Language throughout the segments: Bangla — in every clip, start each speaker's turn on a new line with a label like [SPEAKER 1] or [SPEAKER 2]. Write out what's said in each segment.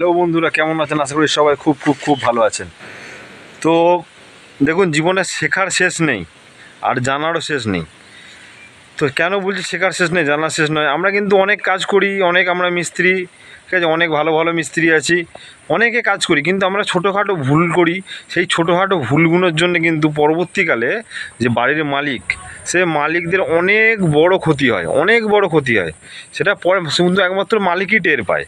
[SPEAKER 1] হ্যালো বন্ধুরা, কেমন আছেন? আশা করি সবাই খুব খুব খুব ভালো আছেন। তো দেখুন, জীবনে শেখার শেষ নেই, আর জানারও শেষ নেই। তো কেন বলছি শেখার শেষ নেই, জানার শেষ নয়। আমরা কিন্তু অনেক কাজ করি, অনেক আমরা মিস্ত্রি, ঠিক আছে? অনেক ভালো ভালো মিস্ত্রি আছি, অনেকে কাজ করি, কিন্তু আমরা ছোটোখাটো ভুল করি। সেই ছোটোখাটো ভুলগুলোর জন্য কিন্তু পরবর্তীকালে যে বাড়ির মালিক, সে মালিকদের অনেক বড় ক্ষতি হয়, অনেক বড় ক্ষতি হয়। সেটা পরে শুধু একমাত্র মালিকই টের পায়।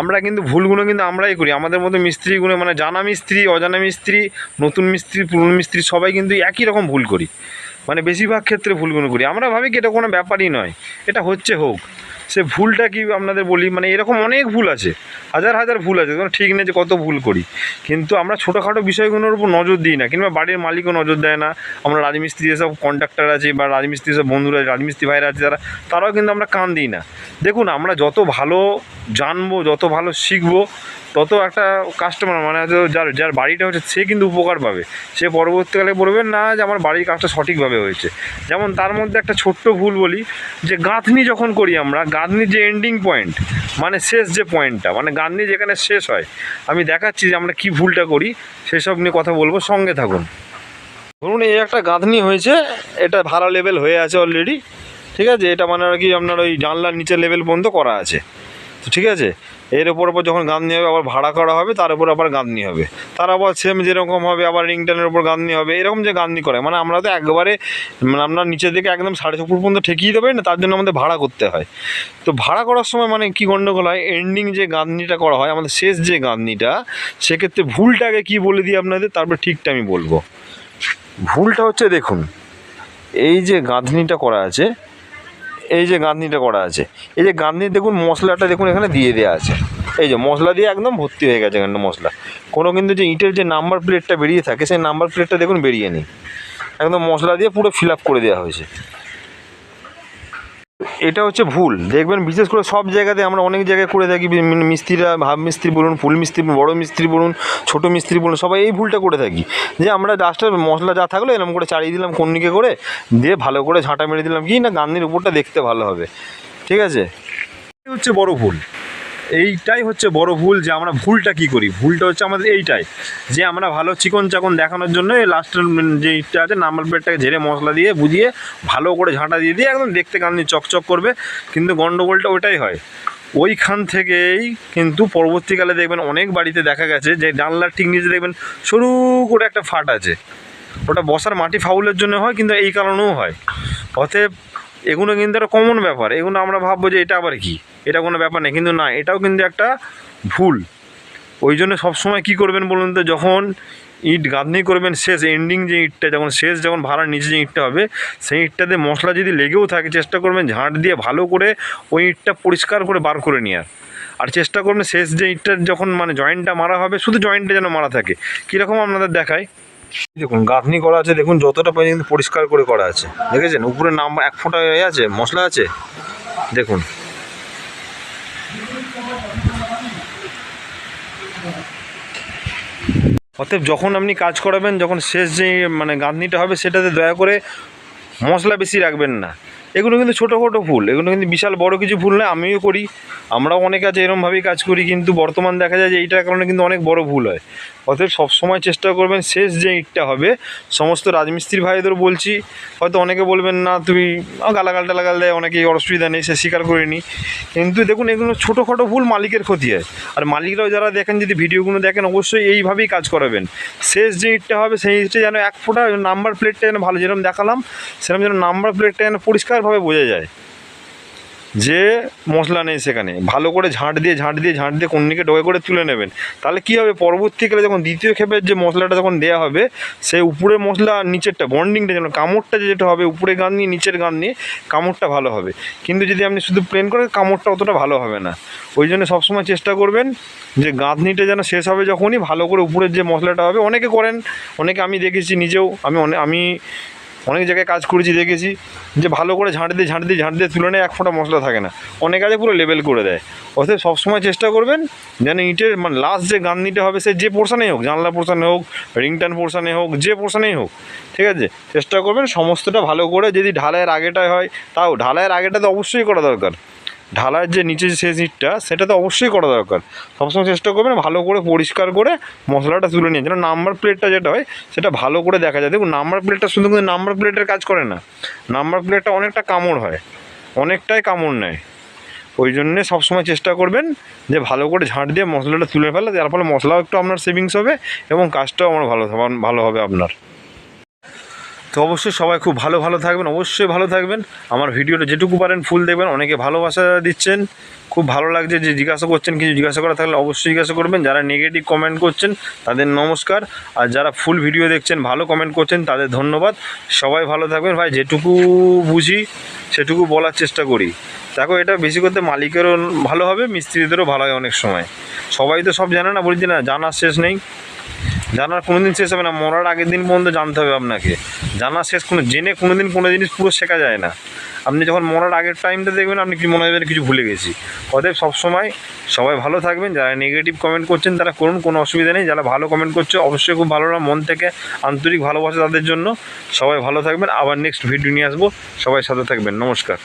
[SPEAKER 1] আমরা কিন্তু ভুলগুলো কিন্তু আমরাই করি। আমাদের মতো মিস্ত্রিগুলো মানে জানা মিস্ত্রি, অজানা মিস্ত্রি, নতুন মিস্ত্রি, পুরনো মিস্ত্রি, সবাই কিন্তু একই রকম ভুল করি। মানে বেশিরভাগ ক্ষেত্রে ভুলগুলো করি। আমরা ভাবি কি এটা কোনো ব্যাপারই নয়। এটা হচ্ছে হোক। সে ভুলটা কি আপনাদের বলি মানে এরকম অনেক ভুল আছে। হাজার হাজার ভুল আছে কোনো ঠিক নেই যে কত ভুল করি। কিন্তু আমরা ছোটোখাটো বিষয়গুলোর উপর নজর দিই না, কিংবা বাড়ির মালিকও নজর দেয় না। আমরা রাজমিস্ত্রি যেসব কন্ট্রাক্টর আছে, বা রাজমিস্ত্রি সব বন্ধুরা, রাজমিস্ত্রি ভাইরা আছে, যারা, তারাও কিন্তু আমরা কান দিই না। দেখুন, আমরা যত ভালো জানব, যত ভালো শিখব তত একটা কাস্টমার মানে যার যার বাড়িটা হচ্ছে সে কিন্তু উপকার পাবে। সে পরবর্তীকালে বলবেন না, যে আমার বাড়ির কাজটা সঠিকভাবে হয়েছে। যেমন তার মধ্যে একটা ছোট্ট ভুল বলি, যে গাঁথনি যখন করি আমরা, গাঁথনির যে এন্ডিং পয়েন্ট মানে শেষ যে পয়েন্টটা মানে গাঁথনি যেখানে শেষ হয়, আমি দেখাচ্ছি যে আমরা কি ভুলটা করি, সেসব নিয়ে কথা বলব, সঙ্গে থাকুন। ধরুন এই একটা গাঁথনি হয়েছে, এটা ভাড়া লেভেল হয়ে আছে অলরেডি ঠিক আছে? এটা মানে আর কি আপনার ওই জানলার নিচের লেভেল পর্যন্ত করা আছে। তো ঠিক আছে? এর ওপর ওপর যখন গাঁথনি হবে, আবার ভাড়া করা হবে, তার উপর আবার গাঁথনি হবে। তার আবার সেম যেরকম হবে, আবার রিংটানের উপর গাঁথনি হবে, এরকম যে গাঁথনি করে মানে আমরা তো একবারে মানে আপনার নিচের দিকে একদম সাড়ে ছ ফুট পর্যন্ত ঠেকিয়ে দেবে, না তার জন্য আমাদের ভাড়া করতে হয়। তো ভাড়া করার সময় মানে কী গণ্ডগোল হয়? এন্ডিং যে গাঁথনিটা করা হয়, আমাদের শেষ যে গাঁথনিটা, সেক্ষেত্রে ভুলটাকে কী বলে দিই আপনাদের? তারপরে ঠিকটা আমি বলব। ভুলটা হচ্ছে দেখুন, এই যে গাঁথনিটা করা আছে এই যে গাঁথনিটা করা আছে। এই যে গাঁথনি দেখুন, মশলাটা দেখুন এখানে দিয়ে দেওয়া আছে। এই যে মশলা দিয়ে একদম ভর্তি হয়ে গেছে এখানে মশলা। কোনো কিন্তু যে ইটের যে নাম্বার প্লেটটা বেরিয়ে থাকে, সেই নাম্বার প্লেটটা দেখুন বেরিয়ে নেই। একদম মশলা দিয়ে পুরো ফিল করে দেওয়া হয়েছে। এটা হচ্ছে ভুল। দেখবেন, বিশেষ করে সব জায়গাতে আমরা অনেক জায়গায় করে থাকি মিস্ত্রিরা ভাব মিস্ত্রি বলুন, ফুল মিস্ত্রি, বড় মিস্ত্রি বলুন, ছোট মিস্ত্রি বলুন, সবাই এই ভুলটা করে থাকি। যে আমরা ডাস্টার মশলা যা থাকল, এরকম করে চাড়িয়ে দিলাম, কন্নিকে করে দিয়ে ভালো করে ঝাঁটা মেরে দিলাম। কি না, গান্ধীর উপরটা দেখতে ভালো হবে। ঠিক আছে? হচ্ছে বড় ভুল। এইটাই হচ্ছে বড় ভুল যে আমরা ভুলটা কি করি? ভুলটা হচ্ছে আমাদের এইটাই যে আমরা ভালো চিকন চাকন দেখানোর জন্য এই লাস্টের যে ইটটা আছে নাম্বার প্লেটটাকে ঝেড়ে মশলা দিয়ে বুঝিয়ে ভালো করে ঝাঁটা দিয়ে দিয়ে একদম দেখতে কান্দি চকচক করবে। কিন্তু গন্ডগোলটা ওটাই হয়। ওইখান থেকেই কিন্তু পরবর্তীকালে দেখবেন অনেক বাড়িতে দেখা গেছে যে জানলার ঠিক নিচে দেখবেন সরু করে একটা ফাট আছে। ওটা বসার মাটি ফাউলের জন্য হয়, কিন্তু এই কারণেও হয়। অতএব এগুলো কিন্তু একটা কমন ব্যাপার। এগুলো আমরা ভাববো যে এটা আবার কি? এটা কোনো ব্যাপার নেই। কিন্তু না, এটাও কিন্তু একটা ভুল। ওই জন্য সবসময় কী করবেন বলুন তো? যখন ইট গাঁথনি করবেন শেষ এন্ডিং যে ইটটা, যখন শেষ, যখন ভাড়ার নিচে যে ইটটা হবে, সেই ইটটাতে মশলা যদি লেগেও থাকে, চেষ্টা করবেন ঝাঁট দিয়ে ভালো করে ওই ইটটা পরিষ্কার করে বার করে নেওয়ার আর চেষ্টা করবেন শেষ যে ইটটার যখন মানে জয়েন্টটা মারা হবে, শুধু জয়েন্টটা যেন মারা থাকে। কীরকম আপনাদের দেখায়? দেখুন, গাঁথনি করা আছে, দেখুন, যতটা পারি কিন্তু পরিষ্কার করে করা আছে। দেখেছেন? উপরে নাম, এক ফোঁটা এ আছে, মশলা আছে? দেখুন। অতএব যখন আপনি কাজ করাবেন, যখন শেষ যে মানে গাঁথনিটা হবে, সেটাতে দয়া করে মশলা বেশি রাখবেন না। এগুলো কিন্তু ছোটোখাটো ভুল এগুলো কিন্তু বিশাল বড় কিছু ভুল না আমিও করি। আমরাও অনেক আছে, এরমভাবেই কাজ করি, কিন্তু বর্তমান দেখা যায় যে, এইটার কারণে কিন্তু অনেক বড় ভুল হয়। অতএব সবসময় চেষ্টা করবেন শেষ যে ইটটা হবে, সমস্ত রাজমিস্ত্রি ভাইদের বলছি, হয়তো অনেকে বলবেন, না, তুমি গালাগাল টালাগাল দেয় অনেকেই অসুবিধা নেই, সে স্বীকার করে নি। কিন্তু দেখুন, এগুলো ছোটোখাটো ভুল মালিকের ক্ষতি হয়। আর মালিকরাও যারা দেখেন, যদি ভিডিওগুলো দেখেন, অবশ্যই এইভাবেই কাজ করাবেন। শেষ যে ইটটা হবে, সেই ইটটা যেন এক ফোঁটা নাম্বার প্লেটটা যেন ভালো যেরকম দেখালাম সেরকম যেন নাম্বার প্লেটটা যেন পরিষ্কারভাবে বোঝা যায়। যে মশলা নেই সেখানে, ভালো করে ঝাঁট দিয়ে ঝাঁট দিয়ে ঝাঁট দিয়ে কোন কন্নিকে ডোয়ে করে তুলে নেবেন। তাহলে কী হবে? পরবর্তীকালে যখন দ্বিতীয় ক্ষেপের যে মশলাটা যখন দেওয়া হবে, সেই উপরের মশলা নিচেরটা বন্ডিংটা যেন কামড়টা যেটা হবে, উপরে গান নিয়ে, নিচের গান নিয়ে কামড়টা ভালো হবে। কিন্তু যদি আপনি শুধু প্লেন করে, কামড়টা অতটা ভালো হবে না। ওই জন্য সবসময় চেষ্টা করবেন যে গাঁথনিটা যেন শেষ হবে যখনই, ভালো করে উপরের যে মশলাটা হবে, অনেকে করেন, অনেকে আমি দেখেছি নিজেও, আমি অনেক আমি অনেক জায়গায় কাজ করেছি, দেখেছি যে ভালো করে ঝাঁট দিয়ে ঝাঁট দিয়ে ঝাঁট দিয়ে তুলে নেয় এক ফোঁটা মশলা থাকে না। অনেক আগে পুরো লেবেল করে দেয়। অর্থাৎ সবসময় চেষ্টা করবেন যেন ইটের মানে লাস্ট যে গান দিতে হবে, সে যে পোর্শানেই হোক, জানলা পোর্শানে হোক রিংটান পোর্শানে হোক, যে পোর্শানেই হোক, ঠিক আছে? চেষ্টা করবেন সমস্তটা ভালো করে যদি ঢালাইয়ের আগেটায় হয়, তাও ঢালাইয়ের আগেটা তো অবশ্যই করা দরকার। ঢালাইয়ের যে নিচে শেষ ইটটা, সেটা তো অবশ্যই করা দরকার। সবসময় চেষ্টা করবেন ভালো করে পরিষ্কার করে মশলাটা তুলে নিয়ে যেন নাম্বার প্লেটটা যেটা হয়, সেটা ভালো করে দেখা যায়। দেখুন নাম্বার প্লেটটা শুধু কিন্তু নাম্বার প্লেটের কাজ করে না নাম্বার প্লেটটা অনেকটা কামড় হয়, অনেকটাই কামড় নেয়। ওই জন্যে সবসময় চেষ্টা করবেন যে ভালো করে ঝাঁট দিয়ে মশলাটা তুলে ফেলে, যার ফলে মশলাও একটু আপনার সেভিংস হবে এবং কাজটাও আমার ভালো ভালো হবে আপনার। তো অবশ্যই সবাই খুব ভালো ভালো থাকবেন, অবশ্যই ভালো থাকবেন। আমার ভিডিওটা যেটুকু পারেন ফুল দেখবেন, অনেকে ভালোবাসা দিচ্ছেন। খুব ভালো লাগছে যে জিজ্ঞাসা করছেন, কিছু জিজ্ঞাসা করা থাকলে অবশ্যই জিজ্ঞাসা করবেন। যারা নেগেটিভ কমেন্ট করছেন, তাদের নমস্কার। আর যারা ফুল ভিডিও দেখছেন, ভালো কমেন্ট করছেন, তাদের ধন্যবাদ। সবাই ভালো থাকবেন। ভাই, যেটুকু বুঝি, সেটুকু বলার চেষ্টা করি। দেখো, এটা বেশি করতে মালিকেরও ভালো হবে, মিস্ত্রিদেরও ভালো হয় অনেক সময়। সবাই তো সব জানে না, বলছি না, জানার শেষ নেই। জানার কোনো দিন শেষ হবে না, মরার আগের দিন পর্যন্ত জানতে হবে আপনাকে। জানার শেষ কোনো, জেনে কোনো দিন কোনো জিনিস পুরো শেখা যায় না। আপনি যখন মরার আগের টাইমটা দেখবেন, আপনি কি মনে হবে কিছু ভুলে গেছি। অতএব সবসময় সবাই ভালো থাকবেন, যারা নেগেটিভ কমেন্ট করছেন তারা করুন, কোনো অসুবিধা নেই। যারা ভালো কমেন্ট করছে, অবশ্যই খুব ভালো না মন থেকে আন্তরিক ভালোবাসা তাদের জন্য। সবাই ভালো থাকবেন, আবার নেক্সট ভিডিও নিয়ে আসব। সবাই সাথে থাকবেন, নমস্কার।